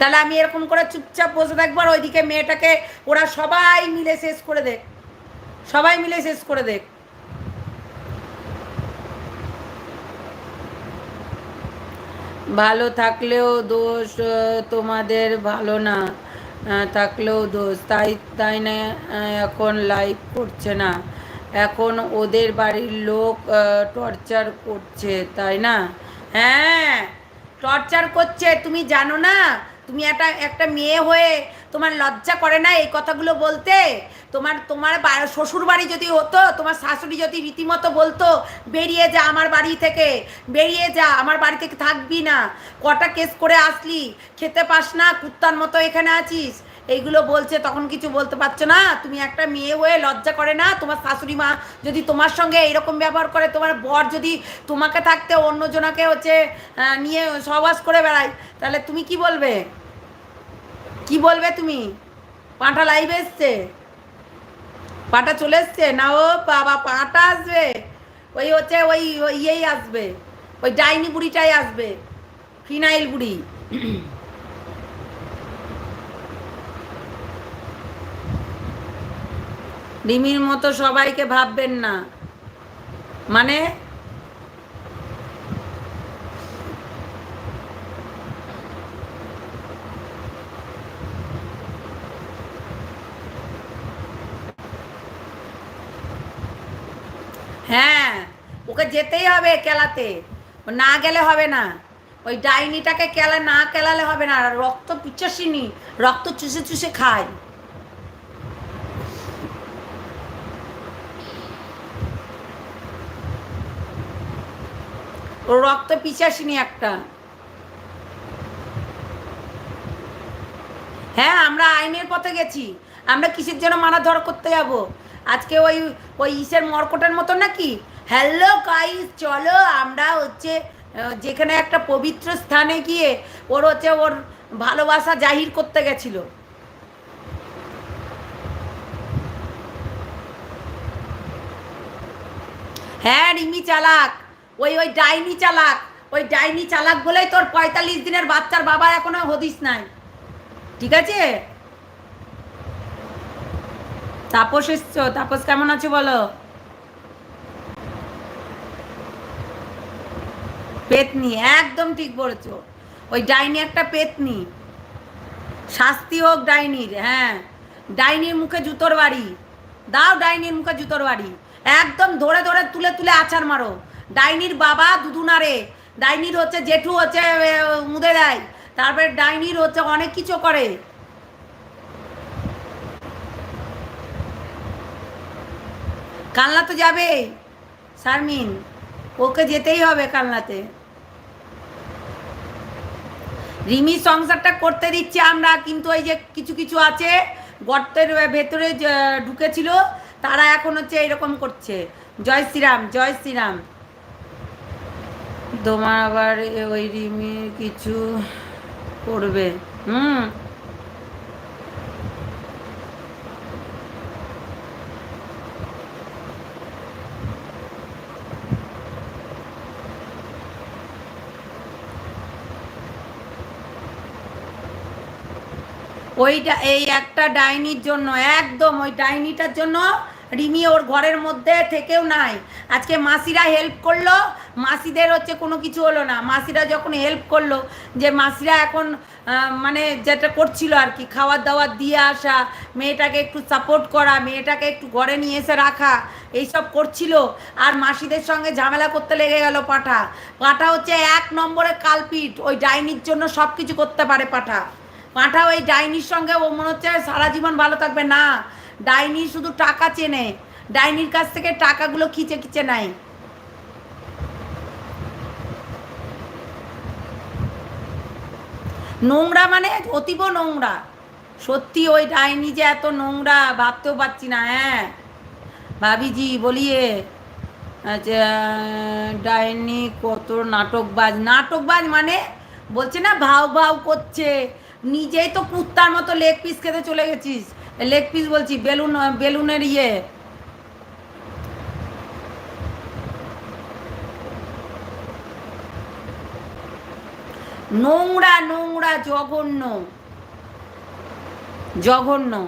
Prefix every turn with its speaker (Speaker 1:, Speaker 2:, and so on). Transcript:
Speaker 1: তাহলে আমি এরকম করে চুপচাপ বসে থাকব আর ওইদিকে মেয়েটাকে ওরা সবাই মিলে শেষ করে দেখ। সবাই মিলে শেষ করে দেখ। ভালো থাকলেও দোষ তোমাদের ভালো না থাকলেও দোষ। তাই তাই না এখন লাইভ করছে না। এখন ওদের বাড়ির লোক টর্চার করছে, তাই না? হ্যাঁ টর্চার করছে, তুমি জানো না? তুমি একটা একটা মেয়ে হয়ে তোমার লজ্জা করে না এই কথাগুলো বলতে? তোমার তোমার শ্বশুর বাড়ি যদি হতো, তোমার শাশুড়ি যদি রীতিমতো বলতো, বেরিয়ে যা আমার বাড়ি থেকে, বেরিয়ে যা, আমার বাড়ি থেকে থাকবি না, কটা কেস করে আসলি, খেতে পাস না, কুত্তার মতো এখানে আছিস, এইগুলো বলছে, তখন কিছু বলতে পারছ না? তুমি একটা মেয়ে হয়ে লজ্জা করে না? তোমার শাশুড়ি মা যদি তোমার সঙ্গে এইরকম ব্যবহার করে, তোমার বর যদি তোমাকে থাকতে, অন্যজনাকে হচ্ছে নিয়ে সহবাস করে বেড়ায়, তাহলে তুমি কি বলবে? কি বলবে তুমি? পাঁটা লাইভ এসছে। পাটা চলে এসছে? না ও বাবা, পাটা আসবে। ওই হচ্ছে ওই ইয়েই আসবে। ওই ডাইনি বুড়িটাই আসবে। ফিনাইল বুড়ি। রিমির মতো সবাইকে ভাববেন না। মানে হ্যাঁ ওকে যেতেই হবে খেলাতে ও না গেলে হবে না। ওই ডাইনিটাকে খেলা না খেলালে হবে না। রক্ত পিচাসিনি রক্ত চুষে চুষে খায়। ও রক্ত পিচাসিনি একটা। হ্যাঁ আমরা আইনের পথে গেছি। আমরা কিসের জন্য মানা ধর করতে যাব? আজকে ওই ওই ইসের মর্কটের মতো নাকি? হ্যালো গাইস চলো আমরা হচ্ছে যেখানে একটা পবিত্র স্থানে গিয়ে ওর হচ্ছে ওর ভালোবাসা জাহির করতে গেছিল। হ্যাঁ রিমি চালাক। ওই ওই ডাইনি চালাক। ওই ডাইনি চালাক বলেই তোর পঁয়তাল্লিশ দিনের বাচ্চার বাবা এখনও হদিস নাই। ঠিক আছে? তাপস এসছো? তাপস, কেমন আছো বলো? পেতনি, একদম ঠিক বলেছ। ওই ডাইনি একটা পেতনি। শাস্তি হোক ডাইনির হ্যাঁ। ডাইনির মুখে জুতোর বাড়ি। দাও ডাইনির মুখে জুতোর বাড়ি। একদম ধরে ধরে তুলে তুলে আছাড় মারো। ডাইনির বাবা দুদুনারে। ডাইনির হচ্ছে জেঠু হচ্ছে মুদে দেয়। তারপরে ডাইনির হচ্ছে অনেক কিছু করে। কালনা তো যাবে? শারমিন, ওকে যেতেই হবে কালনাতে। রিমি সংসারটা করতে দিচ্ছে আমরা, কিন্তু ওই যে কিছু কিছু আছে, গর্তের ভেতরে ঢুকেছিল, তারা এখন হচ্ছে এরকম করছে। জয় শ্রীরাম জয় শ্রীরাম। তোমার আবার ওই রিমি কিছু করবে। হুম। ওইটা এই একটা ডাইনির জন্য, একদম ওই ডাইনিটার জন্য রিমি ওর ঘরের মধ্যে থেকেও নাই। আজকে মাসিরা হেল্প করল, মাসিদের হচ্ছে কোনো কিছু হলো না। মাসিরা যখন হেল্প করল, যে মাসিরা এখন মানে যেটা করছিল আর কি খাবার দাওয়ার দিয়ে আসা, মেয়েটাকে একটু সাপোর্ট করা, মেয়েটাকে একটু ঘরে নিয়ে এসে রাখা, এইসব করছিল। আর মাসিদের সঙ্গে ঝামেলা করতে লেগে গেল পাঠা। পাঠা হচ্ছে এক নম্বরে কালপিট, ওই ডাইনির জন্য সব কিছু করতে পারে পাঠা। পাঠা ওই ডাইনির সঙ্গে ও মনে হচ্ছে সারা জীবন ভালো থাকবে। না, ডাইনি শুধু টাকা চেনে। ডাইনির কাছ থেকে টাকাগুলো খিচে খিচে নেয়। নোংরা মানে অতীব নোংরা। সত্যি ওই ডাইনি যে এত নোংরা, ভাবতেও পারছি না হ্যাঁ। ভাবিজি, বলিয়ে আচ্ছা ডাইনি কত নাটকবাজ। নাটকবাজ মানে বলছে না, ভাও ভাও করছে। নিজেই তো কুত্তার মতো লেগ পিস খেতে চলে গেছিস। লেগ পিস বলছি, বেলুন, বেলুনের ইয়ে। নোংরা নোংরা, জঘন্য। জঘন্য।